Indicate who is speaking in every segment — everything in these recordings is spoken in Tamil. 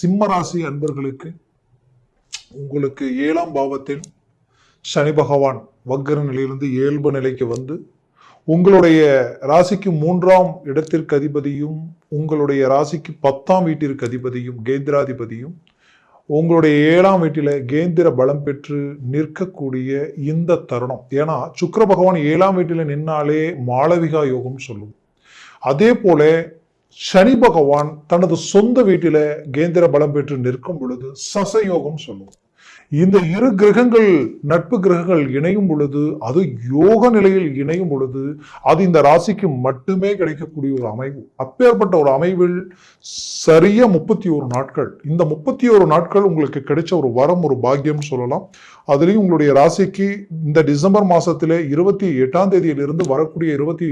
Speaker 1: சிம்மராசி அன்பர்களுக்கு உங்களுக்கு ஏழாம் பாவத்தில் சனி பகவான் வக்கர நிலையிலிருந்து இயல்பு நிலைக்கு வந்து உங்களுடைய ராசிக்கு மூன்றாம் இடத்திற்கு அதிபதியும் உங்களுடைய ராசிக்கு பத்தாம் வீட்டிற்கு அதிபதியும் கேந்திராதிபதியும் உங்களுடைய ஏழாம் வீட்டில் கேந்திர பலம் பெற்று நிற்கக்கூடிய இந்த தருணம். ஏன்னா சுக்கர பகவான் ஏழாம் வீட்டில் நின்னாலே மாளவிகா யோகம் சொல்லும். அதே போல சனி பகவான் தனது சொந்த வீட்டில கேந்திர பலம் பெற்று நிற்கும் பொழுது சசயோகம் சொல்லும். இந்த இரு கிரகங்கள் நட்பு கிரகங்கள் இணையும் பொழுது அது யோக நிலையில் இணையும் பொழுது அது இந்த ராசிக்கு மட்டுமே கிடைக்கக்கூடிய ஒரு அமைவு. அப்பேற்பட்ட ஒரு அமைவில் சரியா முப்பத்தி ஒரு நாட்கள். இந்த முப்பத்தி ஒரு நாட்கள் உங்களுக்கு கிடைச்ச ஒரு வரம் ஒரு பாக்கியம் சொல்லலாம். அதுலேயும் உங்களுடைய ராசிக்கு இந்த டிசம்பர் மாசத்திலே இருபத்தி எட்டாம் தேதியிலிருந்து வரக்கூடிய இருபத்தி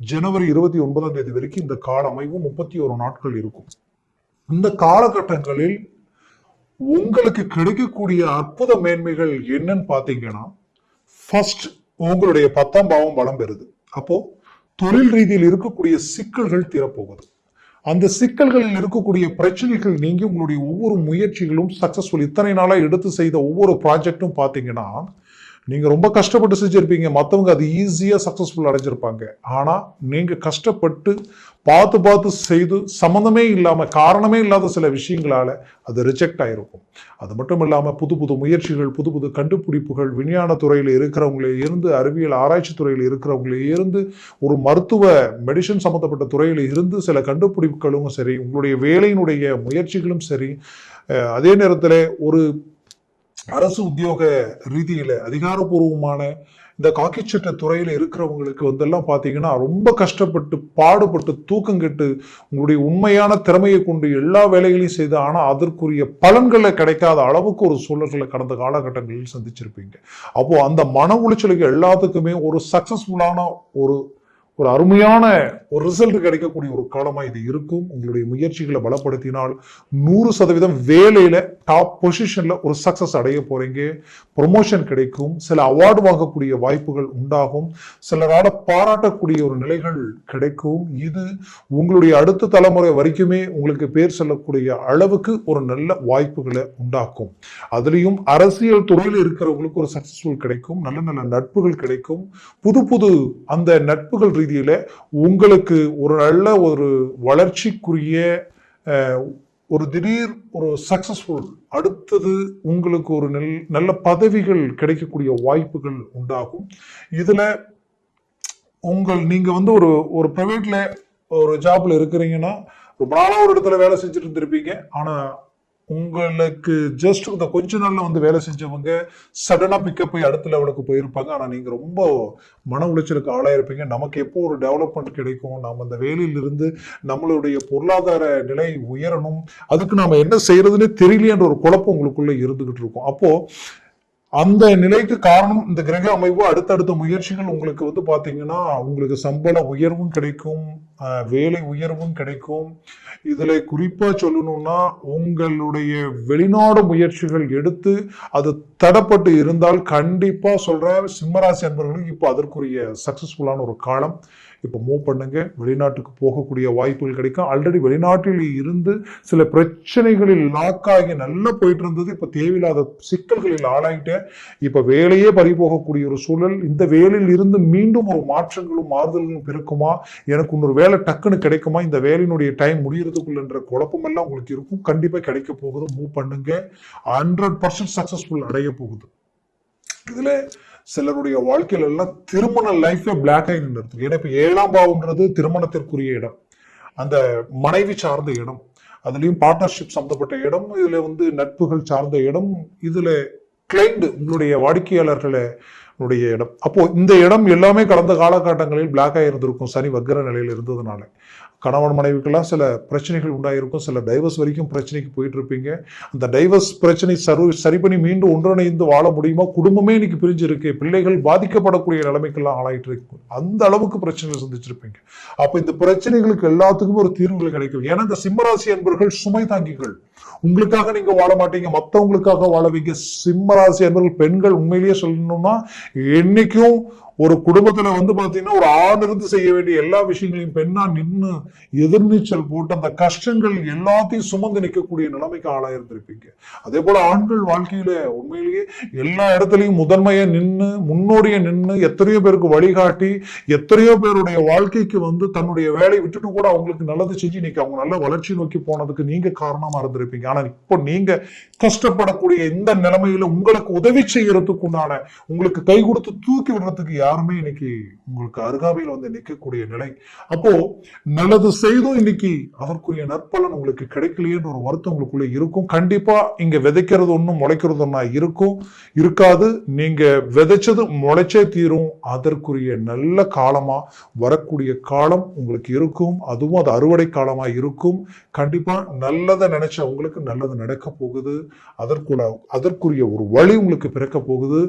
Speaker 1: ஜனவரி இருபத்தி ஒன்பதாம் தேதி வரைக்கும் இந்த கால அமைவு முப்பத்தி ஒரு நாட்கள் இருக்கும். இந்த காலகட்டங்களில் உங்களுக்கு கிடைக்கக்கூடிய அற்புத மேன்மைகள் என்னன்னு பார்த்தீங்கன்னா ஃபர்ஸ்ட் உங்களுடைய பத்தாம் பாவம் பலம் பெறுது. அப்போ தொழில் ரீதியில் இருக்கக்கூடிய சிக்கல்கள் தீரப்போகுது. அந்த சிக்கல்களில் இருக்கக்கூடிய பிரச்சனைகள் நீங்கி உங்களுடைய ஒவ்வொரு முயற்சிகளும் சக்சஸ்ஃபுல் இத்தனை நாளாக எடுத்து செய்த ஒவ்வொரு ப்ராஜெக்டும் பார்த்தீங்கன்னா நீங்கள் ரொம்ப கஷ்டப்பட்டு செஞ்சுருப்பீங்க. மற்றவங்க அது ஈஸியாக சக்ஸஸ்ஃபுல் அடைஞ்சிருப்பாங்க. ஆனால் நீங்கள் கஷ்டப்பட்டு பார்த்து பார்த்து செய்து சம்மந்தமே இல்லாமல் காரணமே இல்லாத சில விஷயங்களால் அது ரிஜெக்ட் ஆகிருக்கும் அது மட்டும் இல்லாமல் புது புது முயற்சிகள் புது புது கண்டுபிடிப்புகள் விஞ்ஞான துறையில் இருக்கிறவங்களே இருந்து அறிவியல் ஆராய்ச்சி துறையில் இருக்கிறவங்களே இருந்து ஒரு மருத்துவ மெடிசன் சம்மந்தப்பட்ட துறையில் இருந்து சில கண்டுபிடிப்புகளும் சரி உங்களுடைய வேலையினுடைய முயற்சிகளும் சரி அதே நேரத்தில் ஒரு அரசு உத்தியோக ரீதியில அதிகாரப்பூர்வமான இந்த காக்கிச்சட்ட துறையில இருக்கிறவங்களுக்கு வந்தெல்லாம் பாத்தீங்கன்னா ரொம்ப கஷ்டப்பட்டு பாடுபட்டு தூக்கம் கெட்டு உங்களுடைய உண்மையான திறமையை கொண்டு எல்லா வேலைகளையும் செய்து ஆனா அதற்குரிய பலன்களை கிடைக்காத அளவுக்கு ஒரு சூழல்களை கடந்த காலகட்டங்களில் சந்திச்சிருப்பீங்க. அப்போ அந்த மன உளைச்சலுக்கு எல்லாத்துக்குமே ஒரு சக்சஸ்ஃபுல்லான ஒரு ஒரு அருமையான ஒரு ரிசல்ட் கிடைக்கக்கூடிய ஒரு காலமா இது இருக்கும். உங்களுடைய முயற்சிகளை பலப்படுத்தினால் நூறு சதவீதம் வேலையில டாப் பொசிஷன்ல ஒரு சக்சஸ் அடைய போறீங்க. ப்ரொமோஷன் கிடைக்கும். சில அவார்டு வாங்கக்கூடிய வாய்ப்புகள் உண்டாகும். சிலரால் பாராட்டக்கூடிய ஒரு நிலைகள் கிடைக்கும். இது உங்களுடைய அடுத்த தலைமுறை வரைக்குமே உங்களுக்கு பேர் சொல்லக்கூடிய அளவுக்கு ஒரு நல்ல வாய்ப்புகளை உண்டாக்கும். அதுலேயும் அரசியல் துறையில் இருக்கிறவங்களுக்கு ஒரு சக்ஸஸ்ஃபுல் கிடைக்கும். நல்ல நல்ல நட்புகள் கிடைக்கும். புது புது அந்த நட்புகள் ரீதியில உங்களுக்கு ஒரு நல்ல ஒரு வளர்ச்சிக்குரிய ஒரு திடீர் ஒரு சக்சஸ்ஃபுல் அடுத்தது உங்களுக்கு ஒரு நெல் நல்ல பதவிகள் கிடைக்கக்கூடிய வாய்ப்புகள் உண்டாகும். இதில் உங்கள் நீங்கள் வந்து ஒரு ஒரு ப்ரைவேட்டில் ஒரு ஜாப்ல இருக்கிறீங்கன்னா ரொம்ப நாளாக ஒரு இடத்துல வேலை செஞ்சுட்டு இருந்திருப்பீங்க. ஆனால் உங்களுக்கு ஜஸ்ட் இந்த கொஞ்ச நாள்ல வந்து வேலை செஞ்சவங்க சடனா பிக்கப் போய் அடுத்த லெவலுக்கு போயிருப்பாங்க. ஆனா நீங்க ரொம்ப மன உளைச்சலுக்கு ஆளாயிருப்பீங்க. நமக்கு எப்போ ஒரு டெவலப்மெண்ட் கிடைக்கும்? நாம் அந்த வேலையிலிருந்து நம்மளுடைய பொருளாதார நிலை உயரணும். அதுக்கு நாம என்ன செய்யறதுன்னு தெரியலையன்ற ஒரு குழப்பம் உங்களுக்குள்ள இருந்துகிட்டு இருக்கும். அப்போ அந்த நிலைக்கு காரணம் இந்த கிரக அமைவு அடுத்தடுத்த முயற்சிகள் உங்களுக்கு வந்து பாத்தீங்கன்னா உங்களுக்கு சம்பள உயர்வும் கிடைக்கும் வேலை உயர்வும் கிடைக்கும். இதுல குறிப்பா சொல்லணும்னா உங்களுடைய வெளிநாடு முயற்சிகள் எடுத்து அது தடப்பட்டு இருந்தால் கண்டிப்பா சொல்கிற சிம்மராசி அன்பர்களுக்கு இப்போ அதற்குரிய சக்சஸ்ஃபுல்லான ஒரு காலம். இப்போ மூவ் பண்ணுங்க. வெளிநாட்டுக்கு போகக்கூடிய வாய்ப்புகள் கிடைக்கும். ஆல்ரெடி வெளிநாட்டில் இருந்து சில பிரச்சனைகளில் லாக் ஆகி நல்லா போயிட்டு இருந்தது. இப்போ தேவையில்லாத சிக்கல்களில் ஆளாயிட்டேன். இப்போ வேலையே பறி போகக்கூடிய ஒரு சூழல். இந்த வேலையில் இருந்து மீண்டும் ஒரு மாற்றங்களும் மாறுதல்களும் பிறக்குமா? எனக்கு இன்னொரு வேலை டக்குன்னு கிடைக்குமா? இந்த வேலையினுடைய டைம் முடியறதுக்குள்ளன்ற குழப்பமெல்லாம் உங்களுக்கு இருக்கும். கண்டிப்பாக கிடைக்க போகுது. மூவ் பண்ணுங்க. ஹண்ட்ரட் பர்சன்ட் சக்ஸஸ்ஃபுல் அடைய போகுது. இதில் சிலருடைய வாழ்க்கையில எல்லாம் திருமண லைஃபே பிளாக் ஆகி நின்று ஏன்னா இப்ப ஏழாம் பாவம்ன்றது திருமணத்திற்குரிய இடம். அந்த மனைவி சார்ந்த இடம். அதுலயும் பார்ட்னர்ஷிப் சம்மந்தப்பட்ட இடம் இதுல வந்து நட்புகள் சார்ந்த இடம் இதுல கிளைண்ட் உங்களுடைய வாடிக்கையாளர்களை உடைய இடம். அப்போ இந்த இடம் எல்லாமே கடந்த காலகட்டங்களில் பிளாக் ஆகியிருந்திருக்கும் சனி வக்கர நிலையில் இருந்ததுனால. கணவன் மனைவிக்கெல்லாம் சில பிரச்சனைகள் உண்டாயிருக்கும். சில டைவர்ஸ் வரைக்கும் பிரச்சனைக்கு போயிட்டு இருப்பீங்க அந்த டைவர்ஸ் பிரச்சனை சரி சரி பண்ணி மீண்டும் ஒன்றிணைந்து வாழ முடியுமா? குடும்பமே இன்னைக்கு பிரிஞ்சு இருக்கு பிள்ளைகள் பாதிக்கப்படக்கூடிய நிலைமைக்கெல்லாம் ஆளாயிட்டு இருக்கு அந்த அளவுக்கு பிரச்சனைகள் சந்திச்சிருப்பீங்க. அப்போ இந்த பிரச்சனைகளுக்கு எல்லாத்துக்கும் ஒரு தீர்வுகள் கிடைக்கும். ஏன்னா இந்த சிம்மராசி அன்பர்கள் சுமை தாங்கிகள். உங்களுக்காக நீங்க வாழ மாட்டீங்க மத்தவங்களுக்காக வாழவீங்க சிம்மராசி அன்பர்கள் பெண்கள் உண்மையிலேயே சொல்லணும்னா என்னைக்கும் ஒரு குடும்பத்துல வந்து பாத்தீங்கன்னா ஒரு ஆண் இருந்து செய்ய வேண்டிய எல்லா விஷயங்களையும் பெண்ணா நின்று எதிர்நீச்சல் போட்டு அந்த கஷ்டங்கள் எல்லாத்தையும் சுமந்து நிற்கக்கூடிய நிலைமைக்கு ஆளாயிருந்திருப்பீங்க அதே போல ஆண்கள் வாழ்க்கையில உண்மையிலேயே எல்லா இடத்துலயும் முதன்மையா நின்னு முன்னோடிய நின்னு எத்தனையோ பேருக்கு வழிகாட்டி எத்தனையோ பேருடைய வாழ்க்கைக்கு வந்து தன்னுடைய வேலையை விட்டுட்டு கூட அவங்களுக்கு நல்லது செஞ்சு இன்னைக்கு அவங்க நல்ல வளர்ச்சி நோக்கி போனதுக்கு நீங்க காரணமா இருந்திருப்பீங்க. இருப்பீங்க ஆனா இப்போ நீங்க கஷ்டப்படக்கூடிய இந்த நிலைமையில உங்களுக்கு உதவி செய்யறதுக்கு உண்டான உங்களுக்கு கை கொடுத்து தூக்கி விடுறதுக்கு யாருமே இன்னைக்கு உங்களுக்கு அருகாமையில் வந்து நிற்கக்கூடிய நிலை. அப்போ நல்லது செய்தும் இன்னைக்கு அதற்குரிய நற்பலன் உங்களுக்கு கிடைக்கலையேன்ற ஒரு வருத்தம் உங்களுக்குள்ள இருக்கும். கண்டிப்பா இங்க விதைக்கிறது ஒன்றும் முளைக்கிறது ஒன்றா இருக்கும். இருக்காது. நீங்க விதைச்சது முளைச்சே தீரும். அதற்குரிய நல்ல காலமா வரக்கூடிய காலம் உங்களுக்கு இருக்கும். அதுவும் அது அறுவடை காலமா இருக்கும். கண்டிப்பா நல்லதை நினைச்ச உங்களுக்கு நல்லது நடக்க போகுது. அதற்குள்ள அதற்குரிய ஒரு வழி உங்களுக்கு பிறக்க போகுது.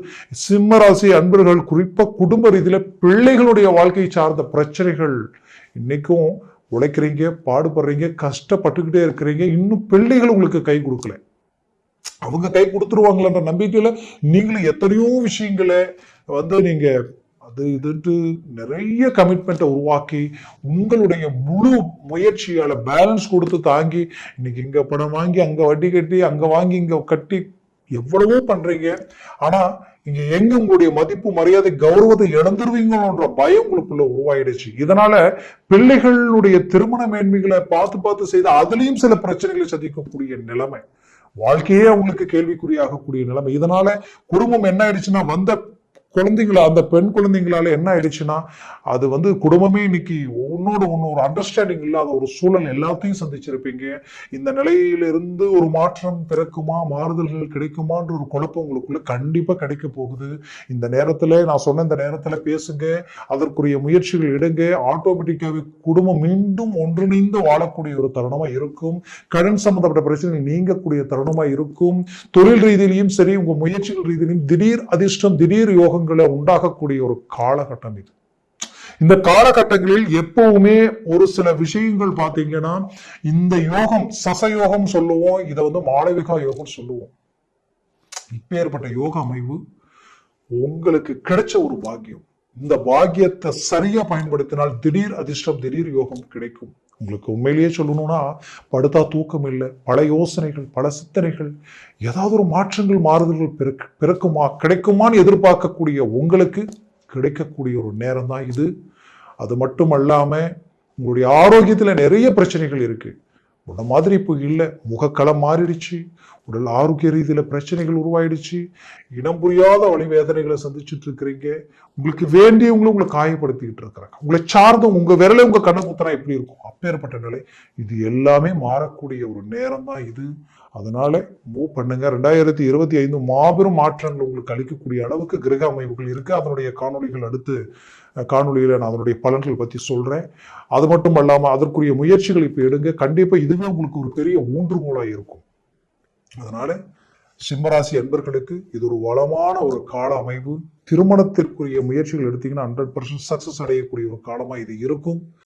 Speaker 1: சிம்மராசி அன்பர்கள் குறிப்பாக குடும்ப ரீதியில் பிள்ளைகளுடைய வாழ்க்கை சார்ந்த பிரச்சனைகள் இன்னைக்கும் உழைக்கிறீங்க பாடுபடுறீங்க கஷ்டப்பட்டுக்கிட்டே இருக்கிறீங்க. இன்னும் பிள்ளைகள் உங்களுக்கு கை கொடுக்கல. அவங்க கை கொடுத்துருவாங்களன்ற நம்பிக்கையில் நீங்களும் எத்தனையோ விஷயங்களை வந்து நீங்கள் அது இதுன்ட்டு நிறைய கமிட்மெண்ட்டை உருவாக்கி உங்களுடைய முழு முயற்சியால் பேலன்ஸ் கொடுத்து தாங்கி இன்னைக்கு இங்கே பணம் வாங்கி அங்கே வட்டி கட்டி அங்கே வாங்கி இங்கே கட்டி எவ்வளவோ பண்ணுறீங்க ஆனால் இங்கே எங்க உங்களுடைய மதிப்பு மரியாதை கௌரவத்தை இழந்துருவீங்களோன்ற பயம் உங்களுக்குள்ள உருவாயிடுச்சு. இதனால பிள்ளைகளுடைய திருமண மேன்மைகளை பார்த்து பார்த்து செய்து அதுலயும் சில பிரச்சனைகளை சந்திக்கக்கூடிய நிலைமை. வாழ்க்கையே அவங்களுக்கு கேள்விக்குறியாகக்கூடிய நிலைமை. இதனால குடும்பம் என்ன ஆயிடுச்சுன்னா வந்த குழந்தைங்கள அந்த பெண் குழந்தைங்களால என்ன ஆயிடுச்சுன்னா அது வந்து குடும்பமே இன்னைக்கு ஒன்னோட ஒன்று ஒரு அண்டர்ஸ்டாண்டிங் இல்லாத ஒரு சூழல் எல்லாத்தையும் சந்திச்சிருப்பீங்க. இந்த நிலையிலிருந்து ஒரு மாற்றம் பிறக்குமா மாறுதல்கள் கிடைக்குமான்ற ஒரு குழப்பம் உங்களுக்குள்ள கண்டிப்பாக கிடைக்க போகுது. இந்த நேரத்தில் நான் சொன்ன இந்த நேரத்தில் பேசுங்க அதற்குரிய முயற்சிகள் எடுங்க ஆட்டோமேட்டிக்காகவே குடும்பம் மீண்டும் ஒன்றிணைந்து வாழக்கூடிய ஒரு தருணமாக இருக்கும். கடன் சம்பந்தப்பட்ட பிரச்சனைகள் நீங்கக்கூடிய தருணமாக இருக்கும். தொழில் ரீதியிலையும் சரி உங்கள் முயற்சிகள் ரீதியிலையும் திடீர் அதிர்ஷ்டம் திடீர் யோகம் யோகங்களை உண்டாகக்கூடிய ஒரு காலகட்டம் இது. இந்த காலகட்டங்களில் எப்பவுமே ஒரு சில விஷயங்கள் பாத்தீங்கன்னா இந்த யோகம் சசயோகம் சொல்லுவோம் இதை வந்து மாளவிகா யோகம் சொல்லுவோம். இப்பேற்பட்ட யோக அமைவு உங்களுக்கு கிடைச்ச ஒரு பாக்கியம். இந்த பாக்கியத்தை சரியா பயன்படுத்தினால் திடீர் அதிர்ஷ்டம் திடீர் யோகம் கிடைக்கும். உங்களுக்கு உண்மையிலேயே சொல்லணும்னா படுத்தா தூக்கம் இல்லை பல யோசனைகள் பல சிந்தனைகள் ஏதாவது ஒரு மாற்றங்கள் மாறுதல்கள் பிறக் பிறக்குமா கிடைக்குமான்னு எதிர்பார்க்கக்கூடிய உங்களுக்கு கிடைக்கக்கூடிய ஒரு நேரம் தான் இது. அது மட்டும் அல்லாமல் உங்களுடைய ஆரோக்கியத்தில் நிறைய பிரச்சனைகள் இருக்குது முன்ன மாதிரி இப்போ இல்லை. முகக்களம் மாறிடுச்சு. உடல் ஆரோக்கிய ரீதியில் பிரச்சனைகள் உருவாயிடுச்சு. இனம் புரியாத வழி வேதனைகளை சந்திச்சுட்டு இருக்கிறீங்க. உங்களுக்கு வேண்டியவங்களும் உங்களை காயப்படுத்திக்கிட்டு இருக்கிறாங்க. உங்களை சார்ந்த உங்கள் விரலை உங்கள் கண்ணை குத்தனா எப்படி இருக்கும்? அப்பேற்பட்ட நிலை. இது எல்லாமே மாறக்கூடிய ஒரு நேரம் தான் இது. அதனால மூவ் பண்ணுங்க. ரெண்டாயிரத்தி இருபத்தி ஐந்து மாபெரும் மாற்றங்கள் உங்களுக்கு அளிக்கக்கூடிய அளவுக்கு கிரக அமைப்புகள் இருக்கு. அதனுடைய காணொளிகள் அடுத்து காணொலியில் நான் அதனுடைய பலன்கள் பற்றி சொல்கிறேன் அது மட்டும் இல்லாமல் அதற்குரிய முயற்சிகள் இப்போ எடுங்க. கண்டிப்பாக இதுவே உங்களுக்கு ஒரு பெரிய ஊன்றுகோலாக இருக்கும். அதனால் சிம்மராசி அன்பர்களுக்கு இது ஒரு வளமான ஒரு கால அமைவு. திருமணத்திற்குரிய முயற்சிகள் எடுத்தீங்கன்னா ஹண்ட்ரட் பர்சன்ட் சக்ஸஸ் அடையக்கூடிய ஒரு காலமாக இது இருக்கும்.